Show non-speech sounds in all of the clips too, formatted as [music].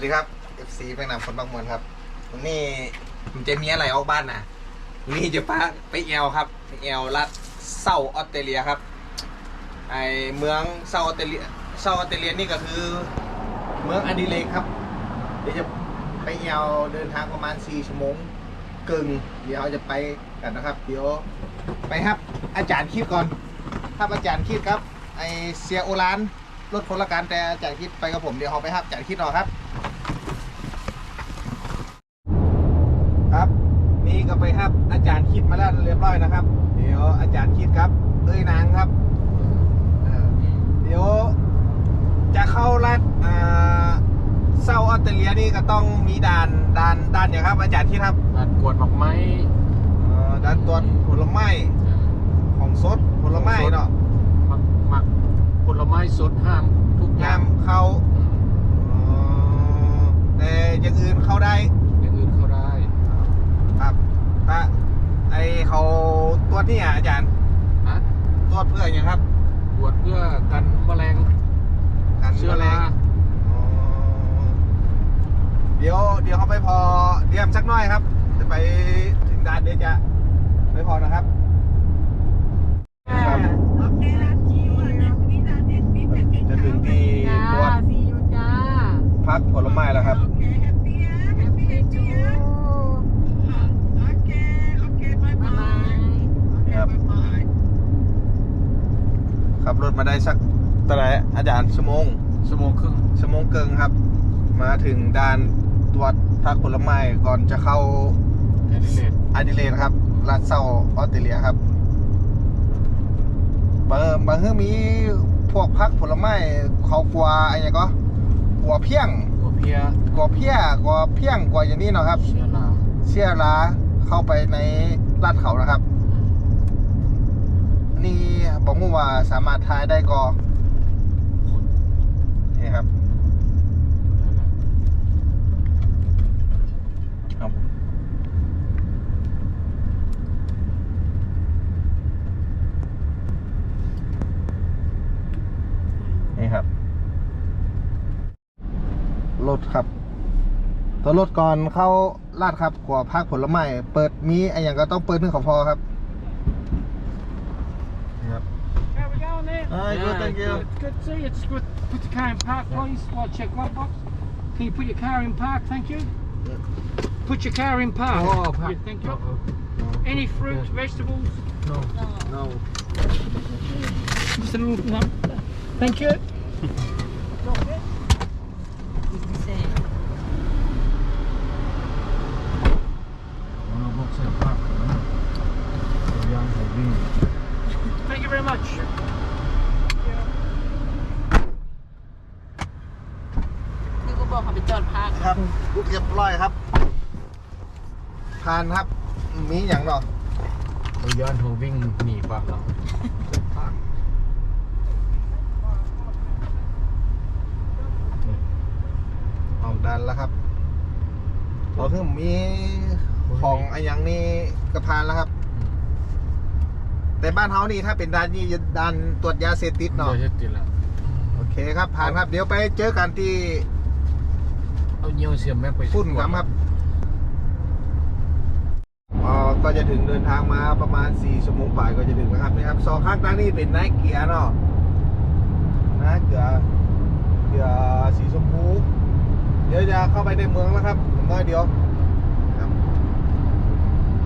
วัสดีครับ FC แม่นำคนบางมวลครับวันนี้ผมจะมีอะไรออกบ้านนะวันนี่จะพาไปแอลครับไปแอลรัฐเซาออสเตรเลียครับ ไอเมืองเซาออสเตรเลียเซาออสเตรเลียนี่ก็คือ เมืองอดิเลกครับ เดี๋ยวจะไปแอลเดินทางประมาณ 4 ชั่วโมงกึ่งเดี๋ยวจะไปกันนะครับ เดี๋ยวไปครับ อาจารย์คิดก่อนครับอาจารย์คิดครับ ไอเซียโอรานรถคนละการแต่อาจารย์คิดไปกับผมเดี๋ยวเขาไปครับอาจารย์คิดรอครับ นี่ก็ไปครับ อาจารย์คิดมาแล้วเรียบร้อยนะครับ เดี๋ยวอาจารย์คิดครับเอ้ยนางครับเอ่อเดี๋ยวจะเข้ารัฐอ่าเซาออสเตรเลียนี่ก็ต้องมีด่านด่านด่านอย่างครับ อาจารย์คิดครับการกวดดอกไม้เอ่อด่านตรวจผลไม้ของสดผลไม้เนาะหมักหมักผลไม้สดห้ามทุกอห้าย่างมเข้าเอ่อแต่อย่างอื่นเข้าได้อย่างอื่นเข้าได้ครับถ้า ไอเขาตรวจนี่อะอาจารย์ฮะตรวจเพื่ออย่างครับตรวจเพื่อกันแมลงกันเชื้อแมลรางอ๋อเดี๋ยวเดี๋ยวเขาไปพอเตรียมสักหน่อยครับ จะไปถึงด่านเดี๋ยวจะไม่พอนะครับครับจะถึงที่จ้าตรวจซีอูจ้าพักผลไม้แล้วครับ แฮปปี้จูบ๊ายบาย ครับ ขับรถมาได้สักเท่าไหร่อาจารย์ชั่วโมงสมองครึ่งชั่วโมงเกิงครับ มาถึงด่านตรวจพักผลไม้ก่อนจะเข้าแอดิเลดอาดิเลดครับรัฐเซาออสเตรเลียครับบางบางเฮือมีพวกพักผลไม้เขากลัวอะไรก็กลัวเพี้ยงตัวเพียกลัวเพี้ยกลัวเพี้ยงกลัวอย่างนี้เนาะครับเชื้อราเสียลาเข้าไปในลาดเขานะครับนี่ บอกมูว่าสามารถทายได้ก็นี่ครับครับนี่ครับ รถครับ ตัวรถก่อนเข้าลาดครับขัวภาคผลไม้เปิดมีไอะไรอย่างก็ต้องเปิดเพื่อเขาพอครับ Yep. How we going there? Alright, yeah, good, thank you. Good, good to see you. Just good, put the car in park, please. i check one box. Can you put your car in park, thank you? Yep. Put your car in park. Oh, park. Yeah, thank you. Any fruits, yeah. vegetables? No. No. no. Just a little, no. Thank you. [laughs] Thank you very much. นี่ก็บอกเขาไปจอดพักครับเรียบร้อยครับผ่านครับ มีอย่างเนาะเราย้อนหัววิ่งหนีปะเราออกดันแล้วครับพอคือมีของไอะไรอย่างนี้ก็ผ่านแล้วครับ แต่บ้านเฮานี่ถ้าเป็นด้านนี้จะด้านตรวจยาเสพติดเนาะเนาะเช็ดติดละโอเคครับ ผ่านครับ เดี๋ยวไปเจอกันที่เอาเยี่ยวเสียมแม็กไปฝุ่นครับครับอ๋อก็จะถึงเดินทางมาประมาณ4ชั่วโมงป่ายก็จะถึงแล้วครับนะครับสองข้างด้านนี้เป็นไนท์เกียร์เนาะนะเกียร์เกียร์สีชมพูเดี๋ยวจะเข้าไปในเมืองแล้วครับอีกน้อยเดียวครับ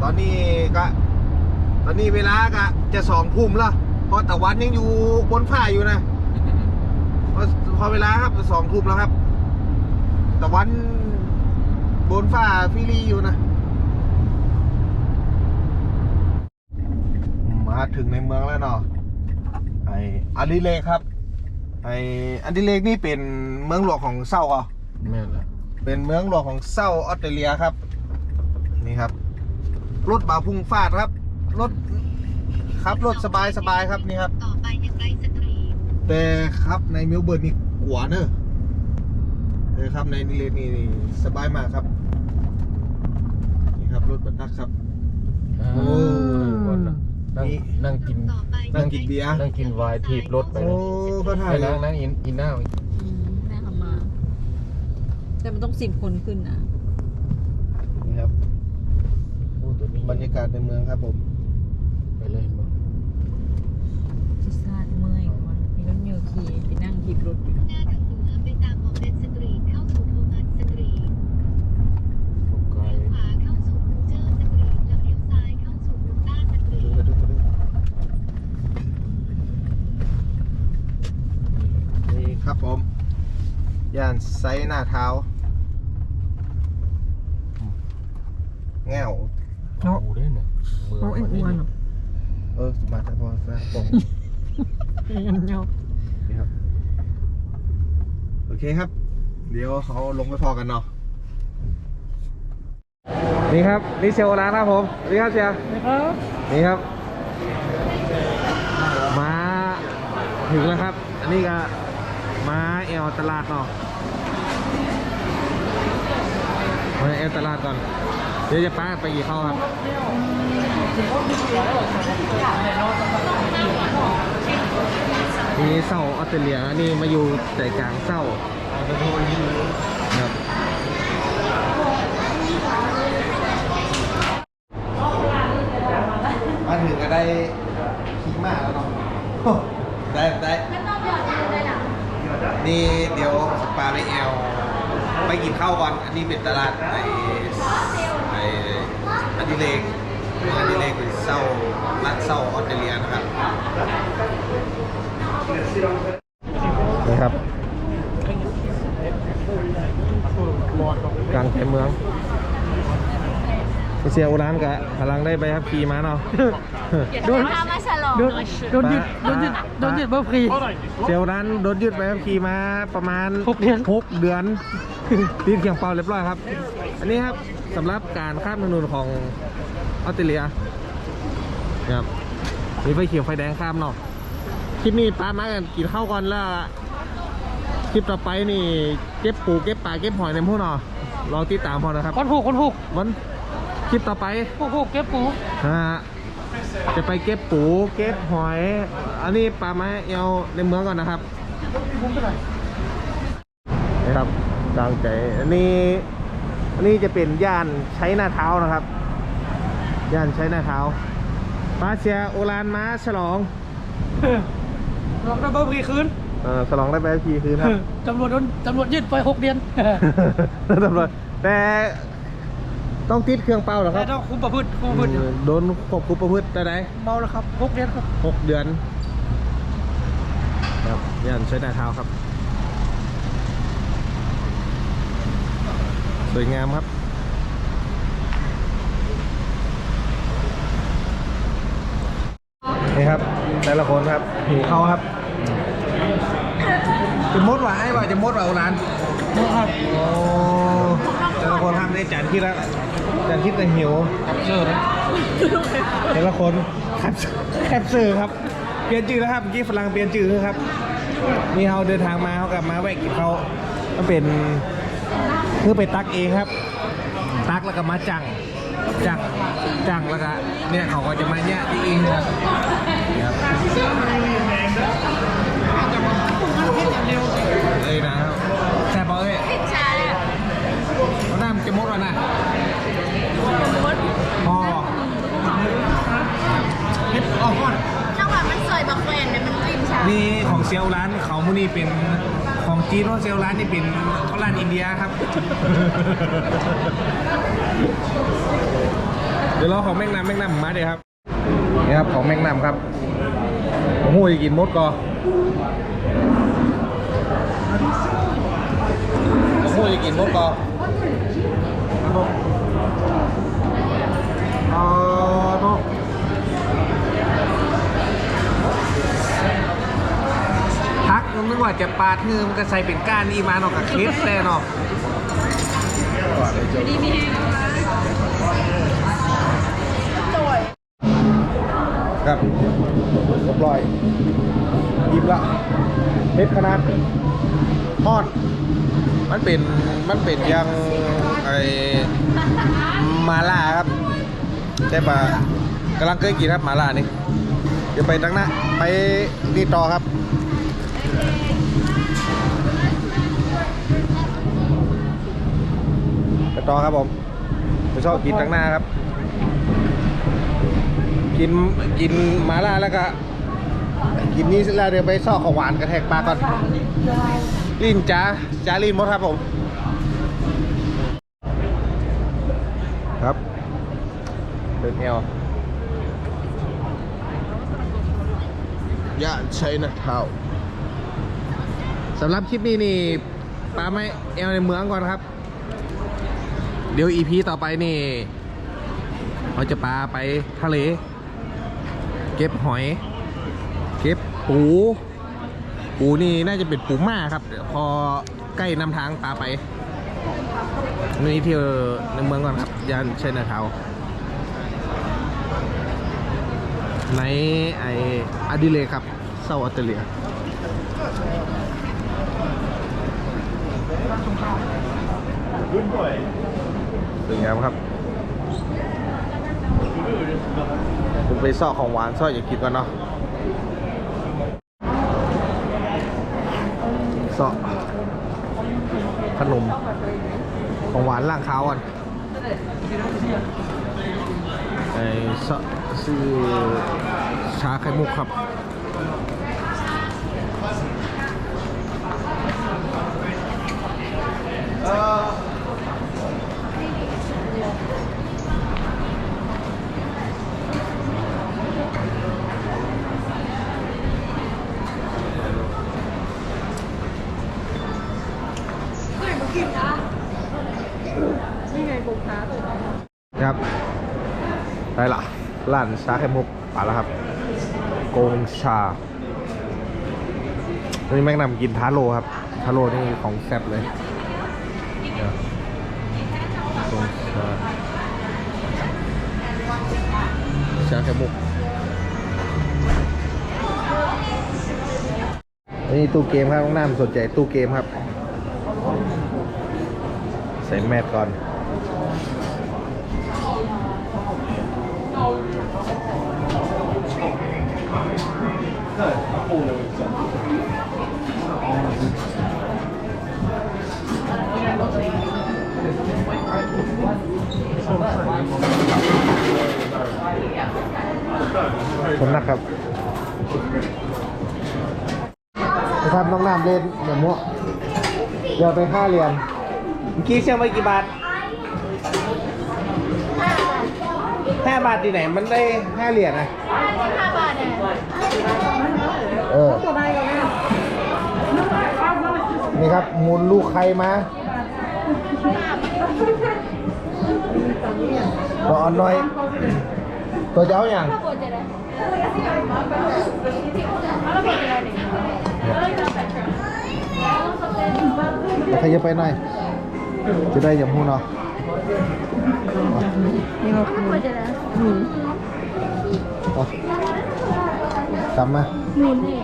ตอนนี้ก็ ตอนนี้เวลาก็จะสองทุ่มแล้วเพราะตะวันยังอยู่บนฝ้าอยู่นะพอพอเวลาครับสองทุ่มแล้วครับ ตะวันบนฝ้าฟิลีอยู่นะ มาถึงในเมืองแล้วเนาะไออดิเลกครับ ไออดิเลกนี่เป็นเมืองหลวงของเซาอะแม่นละเป็นเมืองหลวงของเซาออสเตรเลียครับ นี่ครับ รถบาพุ่งฟาดครับ รถครับรถสบายสบายครับนี่ครับ ต่อไปยังไกลสตรีทแต่ครับในเมลเบิร์นนี่กว่าเนอะเออครับในนิเลนี่นี่สบายมากครับ นี่ครับรถบรรทุกครับ โอ้ นั่งนั่งกิน ต่อไปนั่งกินเบียร์ นั่งกินไวน์ทีบรถไปโอ้นะก็ถ่ายไปนั่งนั่งอินอินหน้าอืมแม่เขามา แต่มันต้องสิบคนขึ้นนะนี่ครับโอ้ตัวนี้บรรยากาศในเมืองครับผม ไปเลยเห็นบ่จิซาดเมื่อยก่อนมีรถเยอะขี่ไปนั่งถีบรถอยู่หน้าทางเหนือไปตามมอร์แกนสตรีทเข้าสู่โทมัสสตรีทตกไกลเลี้ยวขวาเข้าสู่คูเจอร์สตรีทแล้วเลี้ยวซ้ายเข้าสู่ลูต้าสตรีทนี่ครับผม ย่านไซหน้าเท้าแง่วเนาะได้เนี่ยเมืองมันนี่เนี่ย เออมาทางพอฟ้าปงนี่ครับ โอเคครับ เดี๋ยวเขาลงไปพอกันเนาะนี่ครับนี่เซลร้านครับผมนี่ครับเซียนะครับนี่ครับ มาถึงแล้วครับ อันนี้ก็มาแอลตลาดเนาะมาแอลตลาดก่อนเดี๋ยวจะป้าไปกี่เข้าครับนี่เศร้าออสเตรเลียนี่มาอยู่ใจกลางเศร้าครับมาถึงก็ได้ขี่ม้าแล้วเนาะได้ได้นี่เดี๋ยวสปาไปแอลไปกินข้าวก่อน อันนี้เป็นตลาดไอไออันดิเลกอันดิเลกเป็นเศร้าร้านเศร้าออสเตรเลียนะครับนี่ครับกลางใจเมืองเสียอุรานกะพลังได้ไปครับขี่ม้าเนาะ โดน พามาฉลองโดนโดนยึดโดนยึดโดนยึดเบอร์ฟรีเสียอุรานโดนยึดไปครับขี่ม้าประมาณหกเดือนหกเดือนตีนเขียงเปล่าเรียบร้อยครับ อันนี้ครับ สำหรับการข้ามถนนของออสเตรเลียครับมีไฟเขียวไฟแดงข้ามเนาะคลิปนี้ป้ามากันกินข้าวก่อนแล้วคลิปต่อไปนี่เก็บปูเก็บปลาเก็บหอยในพวกเนาะลองติดตามพอนะครับคนผูกคนผูกวันคลิปต่อไปผูกผูกเก็บปูฮะจะไปเก็บปูเก็บหอย อันนี้ปลาไม้เอวในเมืองก่อนนะครับนี่ครับดังใจอันนี้ อันนี้จะเป็นย่านใช้หน้าเท้านะครับ ย่านใช้หน้าเท้าปาเซียโอรานมาฉลองลองได้เบอร์ฟรีคืนเออฉลองได้ไปทีคืนครับ ตำรวจโดนตำรวจยึดไปหกเดือนตำรวจแต่ต้องติดเครื่องเป่าเหรอคแต่รับ ต้องคุมประพฤติคุมประพฤติเออโดนควบคุมประพฤติได้ไหนเมาแล้วครับหกเดือนครับ หกเดือนครับย่านใช้หน้าเท้าครับ สวยงามครับ นี่ครับ แต่ละคนครับหิวข้าวครับ จะมดว่ะไอ้ว่าจะมดว่ะร้านครับโอ้แต่ละคนทำได้จานคิดแล้วจานคิดแต่หิวเจอเลยแต่ละคนแคปแคปเซอร์ครับ เปลี่ยนชื่อแล้วครับเมื่อกี้ฝรั่งเปลี่ยนชื่อครับนี่เขาเดินทางมาเขากลับมาแวะกินเขาวมันเป็น เพื่อไปตักเองครับ ตักแล้วก็มาจังจังจังแล้วก็เนี่ยเขาก็จะมาเนี่ยที่เองครับนี่ครับเลยนะครับแซ่บปะเอ้ยใช่เอาหน้ามันจะมดวะนะพอเฮ็ดออกก่อนจังหวะมันสวยบักแวนเนี่ยมันริมชานี่ของเซลลร้านเขามุนี่เป็น ของจีนเพราะเซลลร้านนี่เป็นร้านอินเดียครับ เดี๋ยวเราของแมงนำแมงนำมาเดี๋ยวครับนี่ครับของแมงนำครับโอ้โหจะกินมดก่อโอ้โหจะกินมดก่อ พันึกว่าจะปาดเงือมันก็ใส่เป็นก้านอีมาเนาะกับเคสแน่เนาะดีมีแห้งครับเรียบร้อยยิ้มละเม็ดขนาดทอด มันเป็น มันเป็นยังไอมาล่าครับ แต่ปะกำลังเคยกินครับมาล่านี่ เดี๋ยวไปตั้งหน้าไปนี่ต่อครับ ต่อครับผมไปชอบกินตั้งหน้าครับ กินกินมาล่าแล้วก็กินนี้เสร็จแล้วเดี๋ยวไปซอกของหวานกระแทกปลากก่อนลิ้นจ้าจ้าลิ้นมดครับผม ครับเป็นเอลย่าใช้นะเท้าสำหรับคลิปนี้นี่ปลาไม่เอลในเมืองก่อนครับ เดี๋ยวอีพีต่อไปนี่ เราจะปลาไปทะเล เก็บหอย เก็บปู ปูนี่น่าจะเป็นปูม่าครับพอใกล้นำทางปลาไปนี่เที่ยวในเมืองก่อนครับย่านเชนาทาวในไออดิเลครับเซาออสเตรเลียสวย งามครับผมไปซอกของหวานซอกอย่ากินก่อนเนาะซอกขนมของหวานล่างเขาก่อนไอ้ซะซื้อชาไข่มุกครับครับได้ละร้านชาไข่มุกมาแล้วครับ โกงชาวันนี้แม่งนำกินทาโร่ครับ ทาโร่นี่ของแซ่บเลยโกงชาชาไข่มุกนี่ตู้เกมครับน้องน้ำสนใจตู้เกมครับ ใส่แมสก่อน คนนักครับนะครับน้องน้ำเล่นเดี๋ยวมั่วเดี๋ยวไปค่าเรียนเมื่อกี้เชื่อไปกี่บาทห้าบาทที่ไหนมันได้ห้าเหรียญนะห้าบาทเออนี่ครับหมุนลูกใครมาตัวอ่อนน้อย ตัวเจ้าอย่างแล้วใครจะไปหน่อย จะได้อย่าพูดเนาะนี่ก็คือ หมูเอาจำมาหมูนี่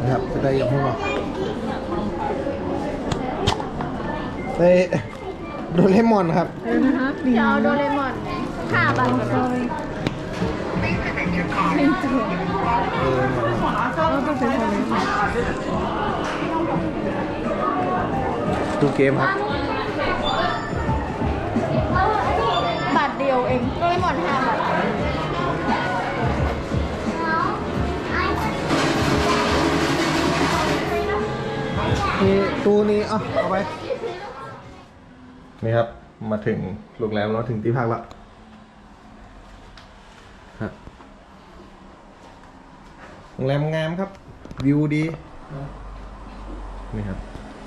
นะครับจะได้อย่าพูดเนาะเฮ้ยโดเรมอนครับเออนะคะดีจะเอาโดเรมอนไหมห้าบาทก่อนนะเออเราต้องเป็นคนนี้ดูเกมครับบาทเดียวเองโดเรมอนห้าบาท นี่ตู้นี้อะเอาไป นี่ครับ มาถึงโรงแรมแล้วถึงที่พักละโรงแรมงามครับ วิวดี นี่ครับ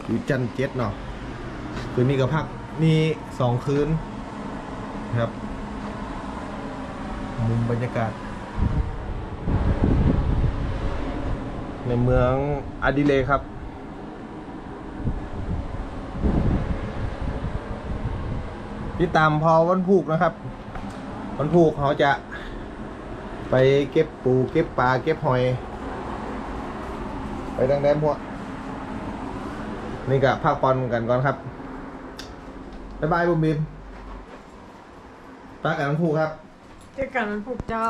วิวจันทร์เจ็ดเนาะคืนนี้ก็พักนี่สองคืนนะครับ มุมบรรยากาศ ในเมืองอดิเลครับ ที่ตามพอวันผูกนะครับ วันผูกเขาจะ ไปเก็บปูเก็บปลาเก็บหอย ไปดังแดมหัวนี่ก็พักผ่อนกันก่อนครับบ๊ายบายบุมบิมปลากันวันผูกครับ เจอกันวันผูกเจ้า